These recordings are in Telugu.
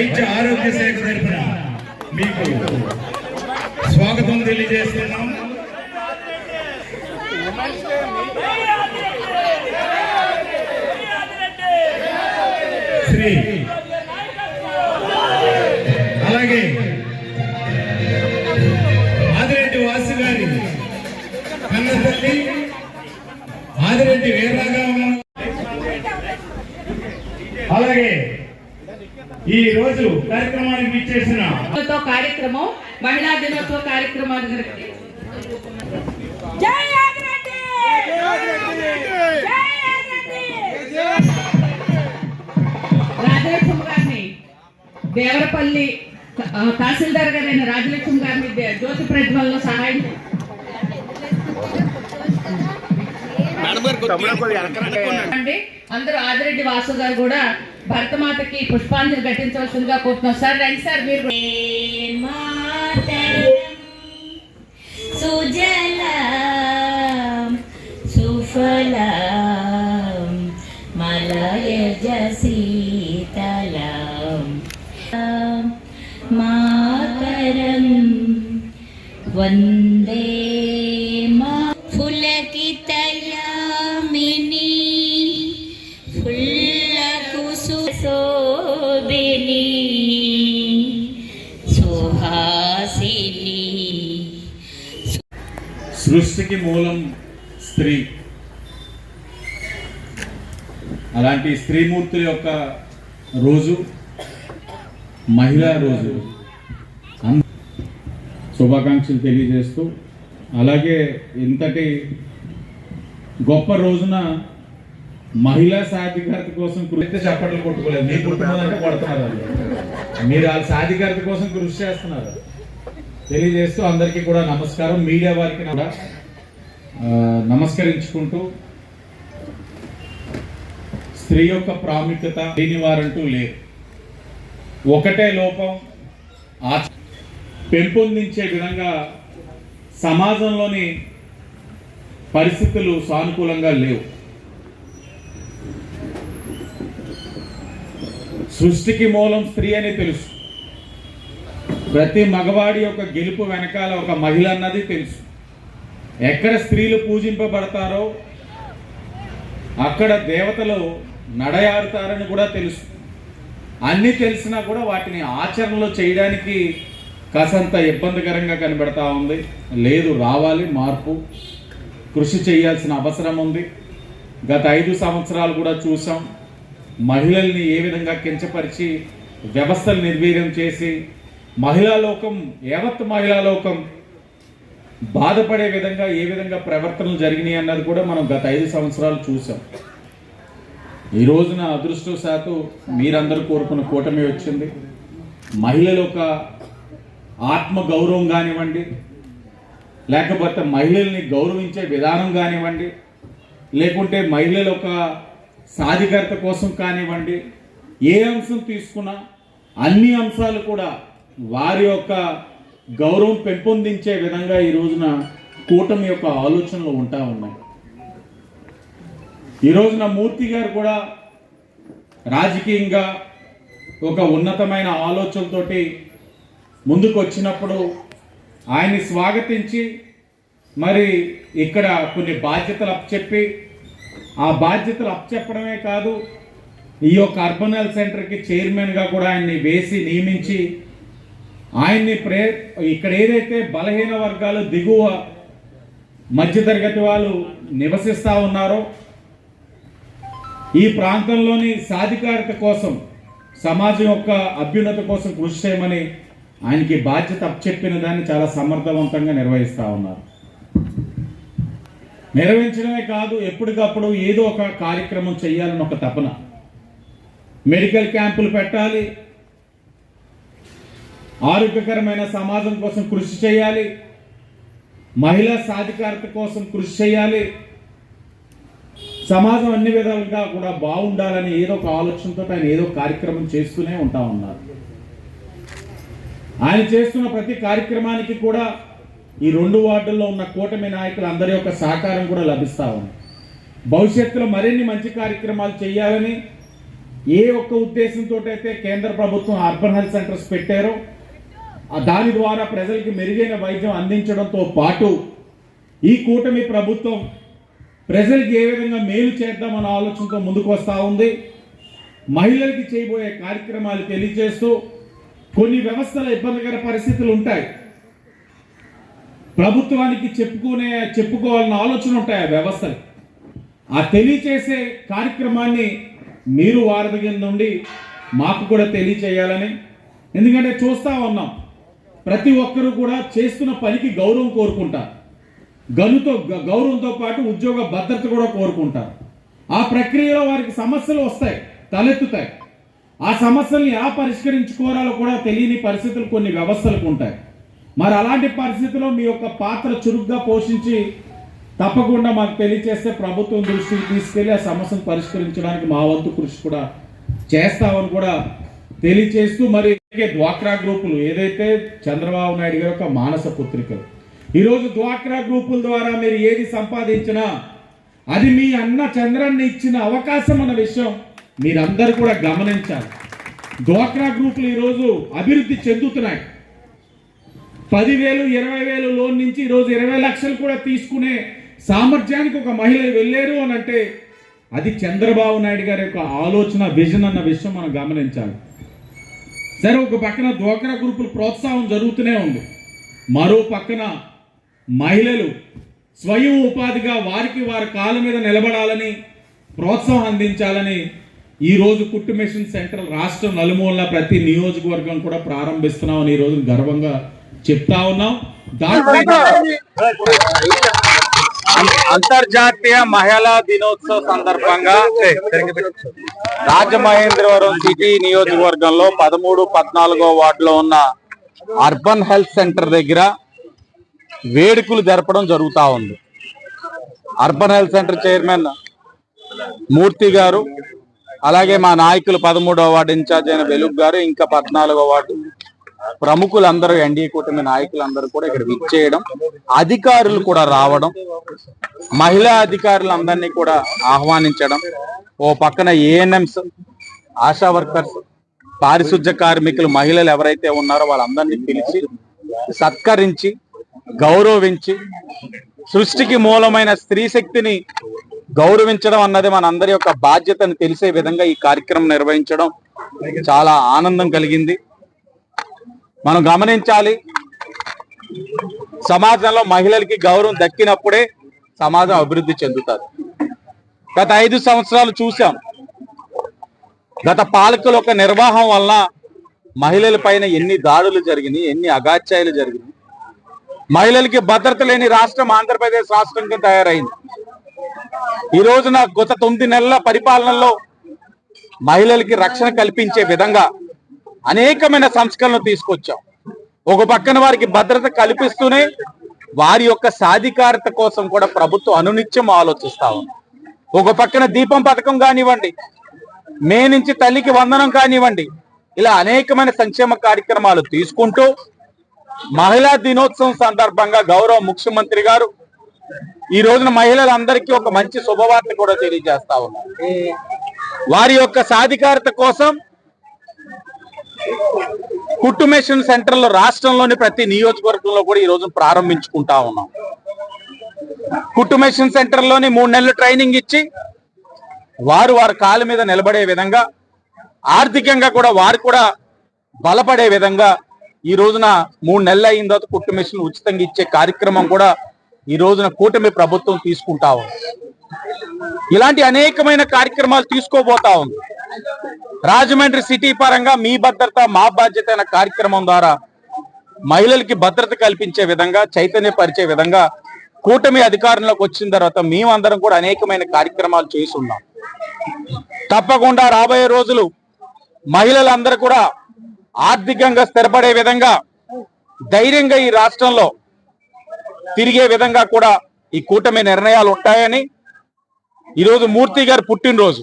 వైద్య ఆరోగ్య శాఖ తరఫున మీకు స్వాగతం తెలియజేస్తూ మహిళా దినోత్సవ కార్యక్రమాన్ని జై ఆదిరెడ్డి జై ఆదిరెడ్డి రాజలక్ష్మి గారిని దేవరపల్లి తహసీల్దార్ గారైన రాజలక్ష్మి గారిని దే- జ్యోతి ప్రజ్వల్లో సహాయం అండి అందరూ ఆదిరెడ్డి వాసు గారు కూడా భరతమాతకి పుష్పాంజలి ఘటించవలసిందిగా కోరుతున్నాం. సార్ రండి సార్ మీరు. सुजलां सुफलां मलयज शीतलां मातरं वन्दे సృష్టికి మూలం స్త్రీ. అలాంటి స్త్రీమూర్తుల యొక్క రోజు మహిళా రోజు. శుభాకాంక్షలు తెలియజేస్తూ అలాగే ఇంతటి గొప్ప రోజున మహిళా సాధికారత కోసం కృషి చప్పట్లు కొట్టుకోలేదు. మీరు కొట్టుకున్నదంటే కొడుతున్నారు. మీరు వాళ్ళ సాధికారత కోసం కృషి చేస్తున్నారు. తెలియజేస్తూ అందరికీ కూడా నమస్కారం. మీడియా వారికి కూడా నమస్కరించుకుంటూ స్త్రీ యొక్క ప్రాముఖ్యత లేని వారంటూ లేరు. ఒకటే లోపం ఆచ పెంపొందించే విధంగా సమాజంలోని పరిస్థితులు సానుకూలంగా లేవు. సృష్టికి మూలం స్త్రీ అని తెలుసు. ప్రతి మగవాడి యొక్క గెలుపు వెనకాల ఒక మహిళ అన్నది తెలుసు. ఎక్కడ స్త్రీలు పూజింపబడతారో అక్కడ దేవతలు నడయారుతారని కూడా తెలుసు. అన్నీ తెలిసినా కూడా వాటిని ఆచరణలో చేయడానికి కాసంత ఇబ్బందికరంగా కనబడతా ఉంది. లేదు రావాలి మార్పు. కృషి చేయాల్సిన అవసరం ఉంది. గత ఐదు సంవత్సరాలు కూడా చూసాం. మహిళల్ని ఏ విధంగా కించపరిచి వ్యవస్థలు నిర్వీర్యం చేసి మహిళా లోకం యావత్ మహిళా లోకం బాధపడే విధంగా ఏ విధంగా ప్రవర్తనలు జరిగినాయి అన్నది కూడా మనం గత ఐదు సంవత్సరాలు చూసాం. ఈ రోజున అదృష్టవశాత్తు మీరందరూ కోరుకున్న కూటమి వచ్చింది. మహిళల యొక్క ఆత్మ గౌరవం కానివ్వండి లేకపోతే మహిళల్ని గౌరవించే విధానం కానివ్వండి లేకుంటే మహిళల యొక్క సాధికారత కోసం కానివ్వండి ఏ అంశం తీసుకున్నా అన్ని అంశాలు కూడా వారి యొక్క గౌరవం పెంపొందించే విధంగా ఈ రోజున కూటమి యొక్క ఆలోచనలు ఉంటా ఉన్నాయి. ఈ రోజున మూర్తి గారు కూడా రాజకీయంగా ఒక ఉన్నతమైన ఆలోచనతోటి ముందుకు వచ్చినప్పుడు ఆయన్ని స్వాగతించి మరి ఇక్కడ కొన్ని బాధ్యతలు అప్పచెప్పి ఆ బాధ్యతలు అప్పచెప్పడమే కాదు ఈ యొక్క అర్బన్ హెల్త్ సెంటర్కి చైర్మన్గా కూడా ఆయన్ని వేసి నియమించి ఆయన్ని ప్రే ఇక్కడ ఏదైతే బలహీన వర్గాలు దిగువ మధ్యతరగతి వాళ్ళు నివసిస్తూ ఉన్నారో ఈ ప్రాంతంలోని సాధికారత కోసం సమాజం యొక్క అభ్యున్నత కోసం కృషి చేయమని ఆయనకి బాధ్యత అప్పచెప్పిన దాన్ని చాలా సమర్థవంతంగా నిర్వహిస్తూ ఉన్నారు. నిర్వహించడమే కాదు ఎప్పటికప్పుడు ఏదో ఒక కార్యక్రమం చేయాలని ఒక తపన. మెడికల్ క్యాంపులు పెట్టాలి ఆరోగ్యకరమైన సమాజం కోసం కృషి చేయాలి. మహిళా సాధికారత కోసం కృషి చేయాలి. సమాజం అన్ని విధాలుగా కూడా బాగుండాలని ఏదో ఒక ఆలోచనతో ఆయన ఏదో కార్యక్రమం చేస్తూనే ఉంటా ఉన్నారు. ఆయన చేస్తున్న ప్రతి కార్యక్రమానికి కూడా ఈ రెండు వార్డుల్లో ఉన్న కూటమి నాయకులు అందరి యొక్క సహకారం కూడా లభిస్తా ఉంది. భవిష్యత్తులో మరిన్ని మంచి కార్యక్రమాలు చేయాలని ఏ ఒక్క ఉద్దేశంతో అయితే కేంద్ర ప్రభుత్వం అర్బన్ హెల్త్ సెంటర్స్ పెట్టారో దాని ద్వారా ప్రజలకి మెరుగైన వైద్యం అందించడంతో పాటు ఈ కూటమి ప్రభుత్వం ప్రజలకి ఏ విధంగా మేలు చేద్దామన్న ఆలోచనతో ముందుకు వస్తూ ఉంది. మహిళలకి చేయబోయే కార్యక్రమాలు తెలియజేస్తూ కొన్ని వ్యవస్థల ఇబ్బందికర పరిస్థితులు ఉంటాయి. ప్రభుత్వానికి చెప్పుకునే చెప్పుకోవాలన్న ఆలోచన ఉంటాయి ఆ వ్యవస్థలు. ఆ తెలియచేసే కార్యక్రమాన్ని మీరు వారధి నుండి మాకు కూడా తెలియచేయాలని ఎందుకంటే చూస్తూ ఉన్నాం. ప్రతి ఒక్కరూ కూడా చేస్తున్న పనికి గౌరవం కోరుకుంటారు. గనుతో గౌరవంతో పాటు ఉద్యోగ భద్రత కూడా కోరుకుంటారు. ఆ ప్రక్రియలో వారికి సమస్యలు వస్తాయి తలెత్తుతాయి. ఆ సమస్యల్ని ఎలా పరిష్కరించుకోవాలో కూడా తెలియని పరిస్థితులు కొన్ని వ్యవస్థలకు ఉంటాయి. మరి అలాంటి పరిస్థితుల్లో మీ యొక్క పాత్ర చురుగ్గా పోషించి తప్పకుండా మాకు తెలియచేస్తే ప్రభుత్వం దృష్టికి తీసుకెళ్ళి ఆ సమస్యను పరిష్కరించడానికి మా వంతు కృషి కూడా చేస్తామని కూడా తెలియచేస్తూ మరి డ్వాక్రా గ్రూపులు ఏదైతే చంద్రబాబు నాయుడు గారి యొక్క మానస పుత్రికలు ఈరోజు డ్వాక్రా గ్రూపుల ద్వారా మీరు ఏది సంపాదించినా అది మీ అన్న చంద్రన్న ఇచ్చిన అవకాశం అన్న విషయం మీరందరూ కూడా గమనించాలి. డ్వాక్రా గ్రూపులు ఈరోజు అభివృద్ధి చెందుతున్నాయి. పదివేలు ఇరవై వేలు లోన్ నుంచి ఈరోజు ఇరవై లక్షలు కూడా తీసుకునే సామర్థ్యానికి ఒక మహిళ వెళ్ళారు అని అంటే అది చంద్రబాబు నాయుడు గారి యొక్క ఆలోచన విజన్ అన్న విషయం మనం గమనించాలి. సరే ఒక పక్కన డ్వాక్రా గ్రూపుల ప్రోత్సాహం జరుగుతూనే ఉంది. మరో పక్కన మహిళలు స్వయం ఉపాధిగా వారికి వారి కాళ్ళ మీద నిలబడాలని ప్రోత్సాహం అందించాలని ఈరోజు కుట్టు మిషన్ సెంటర్ రాష్ట్రం నలుమూలన ప్రతి నియోజకవర్గం కూడా ప్రారంభిస్తున్నామని ఈ రోజు గర్వంగా చెప్తా ఉన్నాం. దాంట్లో అంతర్జాతీయ మహిళా దినోత్సవ సందర్భంగా రాజమహేంద్రవరం సిటీ నియోజకవర్గంలో పదమూడు పద్నాలుగో వార్డులో ఉన్న అర్బన్ హెల్త్ సెంటర్ దగ్గర వేడుకలు జరపడం జరుగుతూ ఉంది. Urban health centre chairman Murthy garu అలాగే మా నాయకులు పదమూడవ వార్డు ఇన్ఛార్జ్ అయిన వెలుగు గారు ఇంకా పద్నాలుగో వార్డు ప్రముఖులందరూ ఎన్డీఏ కూటమి నాయకులందరూ కూడా ఇక్కడ విచ్చేయడం అధికారులు కూడా రావడం మహిళా అధికారులందరినీ కూడా ఆహ్వానించడం ఓ పక్కన ఏఎన్ఎంస్ ఆశా వర్కర్స్ పారిశుధ్య కార్మికులు మహిళలు ఎవరైతే ఉన్నారో వాళ్ళందరినీ పిలిచి సత్కరించి గౌరవించి సృష్టికి మూలమైన స్త్రీ శక్తిని గౌరవించడం అన్నది మనందరి యొక్క బాధ్యతను తెలిసే విధంగా ఈ కార్యక్రమం నిర్వహించడం చాలా ఆనందం కలిగింది. మనం గమనించాలి. సమాజంలో మహిళలకి గౌరవం దక్కినప్పుడే సమాజం అభివృద్ధి చెందుతుంది గత ఐదు సంవత్సరాలు చూసాం గత పాలకుల యొక్క నిర్వాహం వలన మహిళల పైన ఎన్ని దాడులు జరిగినాయి ఎన్ని అగాత్యాలు జరిగినాయి. మహిళలకి భద్రత లేని రాష్ట్రం ఆంధ్రప్రదేశ్ రాష్ట్రంగా తయారైంది. ఈ రోజున గత తొమ్మిది నెలల పరిపాలనలో మహిళలకి రక్షణ కల్పించే విధంగా అనేకమైన సంస్కరణలు తీసుకొచ్చాం. ఒక పక్కన వారికి భద్రత కల్పిస్తూనే వారి యొక్క సాధికారత కోసం కూడా ప్రభుత్వం అనునిత్యం ఆలోచిస్తా ఉంది. ఒక పక్కన దీపం పథకం కానివ్వండి మే నుంచి తల్లికి వందనం కానివ్వండి ఇలా అనేకమైన సంక్షేమ కార్యక్రమాలు తీసుకుంటూ మహిళా దినోత్సవం సందర్భంగా గౌరవ ముఖ్యమంత్రి గారు ఈ రోజున మహిళలందరికీ ఒక మంచి శుభవార్త కూడా తెలియజేస్తా ఉన్నారు. వారి యొక్క సాధికారత కోసం కుట్టు మెషిన్ సెంటర్లో రాష్ట్రంలోని ప్రతి నియోజకవర్గంలో కూడా ఈ రోజు ప్రారంభించుకుంటా ఉన్నాం. కుట్టు మెషిన్ సెంటర్లోని మూడు నెలలు ట్రైనింగ్ ఇచ్చి వారు వారి కాలు మీద నిలబడే విధంగా ఆర్థికంగా కూడా వారు కూడా బలపడే విధంగా ఈ రోజున మూడు నెలలు అయిన తర్వాత కుట్టు మెషిన్ ఉచితంగా ఇచ్చే కార్యక్రమం కూడా ఈ రోజున కూటమి ప్రభుత్వం తీసుకుంటా ఉంది. ఇలాంటి అనేకమైన కార్యక్రమాలు తీసుకోబోతా ఉంది. రాజమండ్రి సిటీ పరంగా మీ భద్రత మా బాధ్యత అనే కార్యక్రమం ద్వారా మహిళలకి భద్రత కల్పించే విధంగా చైతన్యపరిచే విధంగా కూటమి అధికారంలోకి వచ్చిన తర్వాత మేమందరం కూడా అనేకమైన కార్యక్రమాలు చేస్తున్నాం. తప్పకుండా రాబోయే రోజులు మహిళలందరూ కూడా ఆర్థికంగా స్థిరపడే విధంగా ధైర్యంగా ఈ రాష్ట్రంలో తిరిగే విధంగా కూడా ఈ కూటమి నిర్ణయాలు ఉంటాయని ఈరోజు మూర్తి గారి పుట్టినరోజు.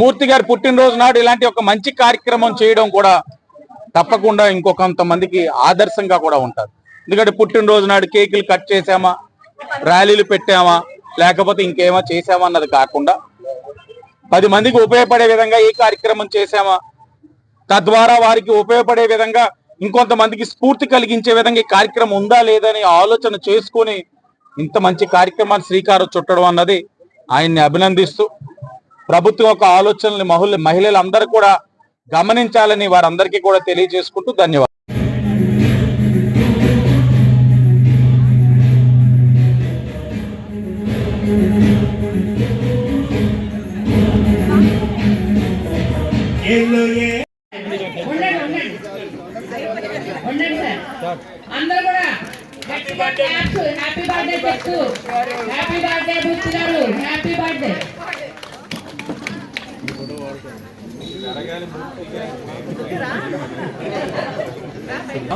మూర్తి గారి పుట్టినరోజు నాడు ఇలాంటి ఒక మంచి కార్యక్రమం చేయడం కూడా తప్పకుండా ఇంకొకంతమందికి ఆదర్శంగా కూడా ఉంటారు. ఎందుకంటే పుట్టినరోజు నాడు కేకులు కట్ చేసామా ర్యాలీలు పెట్టామా లేకపోతే ఇంకేమో చేసామా అన్నది కాకుండా పది మందికి ఉపయోగపడే విధంగా ఏ కార్యక్రమం చేశామా తద్వారా వారికి ఉపయోగపడే విధంగా ఇంకొంతమందికి స్ఫూర్తి కలిగించే విధంగా ఈ కార్యక్రమం ఉందా లేదని ఆలోచన చేసుకొని ఇంత మంచి కార్యక్రమాన్ని శ్రీకారం చుట్టడం అన్నది ఆయన్ని అభినందిస్తూ ప్రభుత్వం యొక్క ఆలోచనలు మహిళ మహిళలందరూ కూడా గమనించాలని వారందరికీ కూడా తెలియజేసుకుంటూ ధన్యవాదాలు. అందరూ కూడా హ్యాపీ బర్త్డే చెప్తూ happy birthday Buddhi garu happy birthday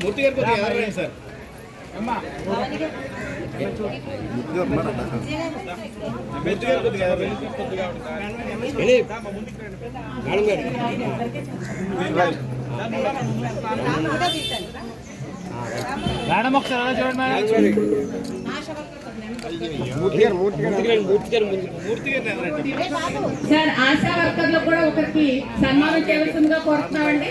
Murthy garu sir ಅಮ್ಮ మేడం గారు మేడం ఆశా వర్కర్లు కూడా ఒకరికి సన్మానం చేయవలసిందిగా కోరుతున్నామండి.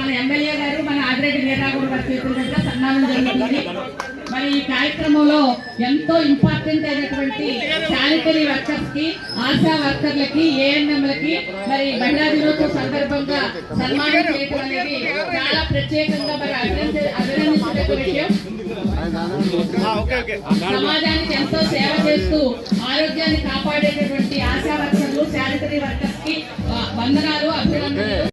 మన ఎమ్మెల్యే గారు మన ఆదిరెడ్డి వీరరాఘవ గారి సన్మానం జరుగుతుంది. మరి ఈ కార్యక్రమంలో ఎంతో ఇంపార్టెంట్ అయినటువంటి శానిటరీ వర్కర్స్కి ఆశా వర్కర్లకి ఏఎన్ఎంలకి మరి మహిళా దినోత్సవం సందర్భంగా సన్మానం చేయడం అనేది చాలా ప్రత్యేకంగా మరి అభినందించదగ్గ విషయం. సమాజానికి ఎంతో సేవ చేస్తూ ఆరోగ్యాన్ని కాపాడేటటువంటి ఆశా వర్కర్లు శానిటరీ వర్కర్స్కి వందనాలు అభినందనలు.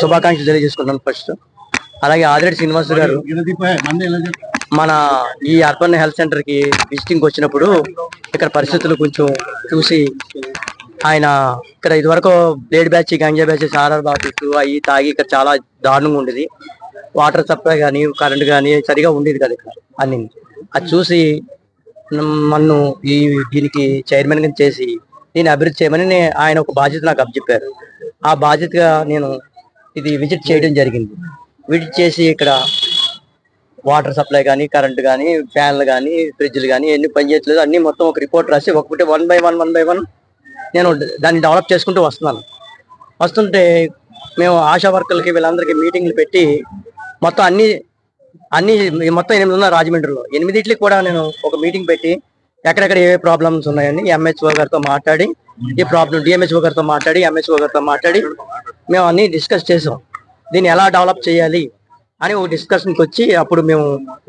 శుభాకాంక్షలు తెలియజేసుకుంటాను ఫస్ట్. అలాగే ఆదిరెడ్డి శ్రీనివాస్ గారు మన ఈ అర్బన్ హెల్త్ సెంటర్కి విజిటింగ్ వచ్చినప్పుడు ఇక్కడ పరిస్థితులు కొంచెం చూసి ఆయన ఇక్కడ ఇదివరకు బ్లేడ్ బ్యాచ్ గంజా బ్యాచ్ సారా బాటిల్స్ అవి తాగి ఇక్కడ చాలా దారుణంగా ఉండేది. వాటర్ సప్లై కానీ కరెంట్ కానీ సరిగా ఉండేది కదా ఇక్కడ అన్ని. అది చూసి నన్ను ఈ దీనికి చైర్మన్గా చేసి దీన్ని అభివృద్ధి చేయమని ఆయన ఒక బాధ్యత నాకు అప్పచెప్పారు. ఆ బాధ్యతగా నేను ఇది విజిట్ చేయడం జరిగింది. విజిట్ చేసి ఇక్కడ వాటర్ సప్లై కానీ కరెంట్ కానీ ఫ్యాన్లు కానీ ఫ్రిడ్జ్లు కానీ ఎన్ని పని చేయట్లేదు. అన్ని మొత్తం ఒక రిపోర్ట్ రాసి ఒకటి one by one one by one నేను దాన్ని డెవలప్ చేసుకుంటూ వస్తున్నాను. వస్తుంటే మేము ఆశా వర్కర్లకి వీళ్ళందరికీ మీటింగ్లు పెట్టి మొత్తం అన్ని అన్ని మొత్తం ఎనిమిది ఉన్నాయి రాజమండ్రిలో ఎనిమిదిట్లకి కూడా నేను ఒక మీటింగ్ పెట్టి ఎక్కడెక్కడ ఏ ప్రాబ్లమ్స్ ఉన్నాయని ఎంహెచ్ఓ గారితో మాట్లాడి ఈ ప్రాబ్లం డిఎంహెచ్ఓ గారితో మాట్లాడి ఎంహెచ్ఓ గారితో మాట్లాడి మేము అన్ని డిస్కస్ చేసాం దీన్ని ఎలా డెవలప్ చేయాలి అని ఒక డిస్కషన్కి వచ్చి అప్పుడు మేము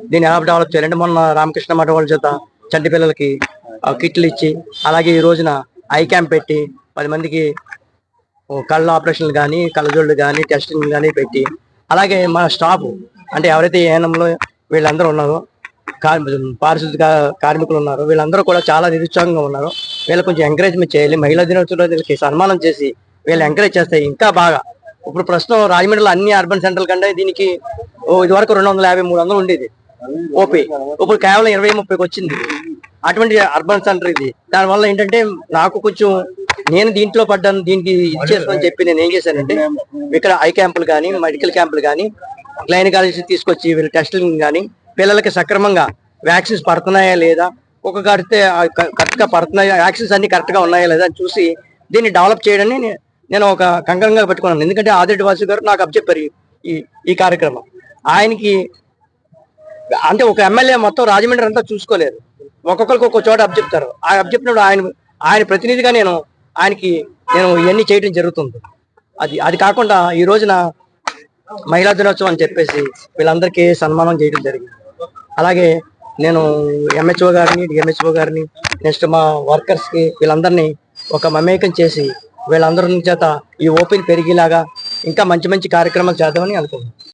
దీన్ని ఎలా డెవలప్ చేయాలంటే మొన్న రామకృష్ణ మఠ వాళ్ళ చేత చంటి పిల్లలకి ఆ, కిట్లు ఇచ్చి అలాగే ఈ రోజున ఐ క్యాంప్ పెట్టి పది మందికి కళ్ళ ఆపరేషన్లు కానీ కళ్ళజోళ్ళు కానీ టెస్టింగ్ కానీ పెట్టి అలాగే మన స్టాఫ్ అంటే ఎవరైతే ఏఎన్ఎంలో వీళ్ళందరూ ఉన్నారో పారిశుద్ధిక కార్మికులు ఉన్నారు. వీళ్ళందరూ కూడా చాలా నిరుత్సాహంగా ఉన్నారు. వీళ్ళు కొంచెం ఎంకరేజ్మెంట్ చేయాలి. మహిళా దినోత్సవంలో వీళ్ళకి సన్మానం చేసి వీళ్ళు ఎంకరేజ్ చేస్తే ఇంకా బాగా. ఇప్పుడు ప్రస్తుతం రాజమండ్రిలో అన్ని అర్బన్ సెంటర్ల కంటే దీనికి ఓ ఇది వరకు రెండు వందల యాభై మూడు వందలు ఉండేది. ఓపీ. ఇప్పుడు కేవలం ఇరవై ముప్పైకి వచ్చింది. అటువంటి అర్బన్ సెంటర్ ఇది. దానివల్ల ఏంటంటే నాకు కొంచెం నేను దీంట్లో పడ్డాను దీనికి ఇచ్చేస్తానని చెప్పి నేను ఏం చేశానంటే ఇక్కడ ఐ క్యాంపులు కానీ మెడికల్ క్యాంపులు కానీ గైనకాలజీ తీసుకొచ్చి వీళ్ళ టెస్టింగ్ కానీ పిల్లలకి సక్రమంగా వ్యాక్సిన్స్ పడుతున్నాయా లేదా? ఒక కడితే కరెక్ట్గా పడుతున్నాయా? వ్యాక్సిన్స్ అన్ని కరెక్ట్గా ఉన్నాయా లేదా అని చూసి దీన్ని డెవలప్ చేయడాన్ని నేను ఒక కంకణంగా పెట్టుకున్నాను. ఎందుకంటే ఆదిరెడ్డి వాసు గారు నాకు అప్పచెప్పారు ఈ- ఈ కార్యక్రమం. ఆయనకి అంటే ఒక ఎమ్మెల్యే మొత్తం రాజమండ్రి అంతా చూసుకోలేదు ఒక్కొక్కరికి ఒక్కొక్క చోట అప్పచెప్తారు ఆ అప్పచెప్పినప్పుడు ఆయన ఆయన ప్రతినిధిగా నేను ఆయనకి నేను ఇవన్నీ చేయడం జరుగుతుంది. అది అది కాకుండా ఈ రోజున మహిళా దినోత్సవం అని చెప్పేసి వీళ్ళందరికీ సన్మానం చేయడం జరిగింది. అలాగే నేను ఎంహెచ్ఓ గారిని డిఎంహెచ్ఓ గారిని నెక్స్ట్ మా వర్కర్స్కి వీళ్ళందరినీ ఒక మమేకం చేసి వీళ్ళందరి చేత ఈ ఓపెన్ పెరిగేలాగా ఇంకా మంచి మంచి కార్యక్రమాలు చేద్దామని అనుకుంటున్నాను.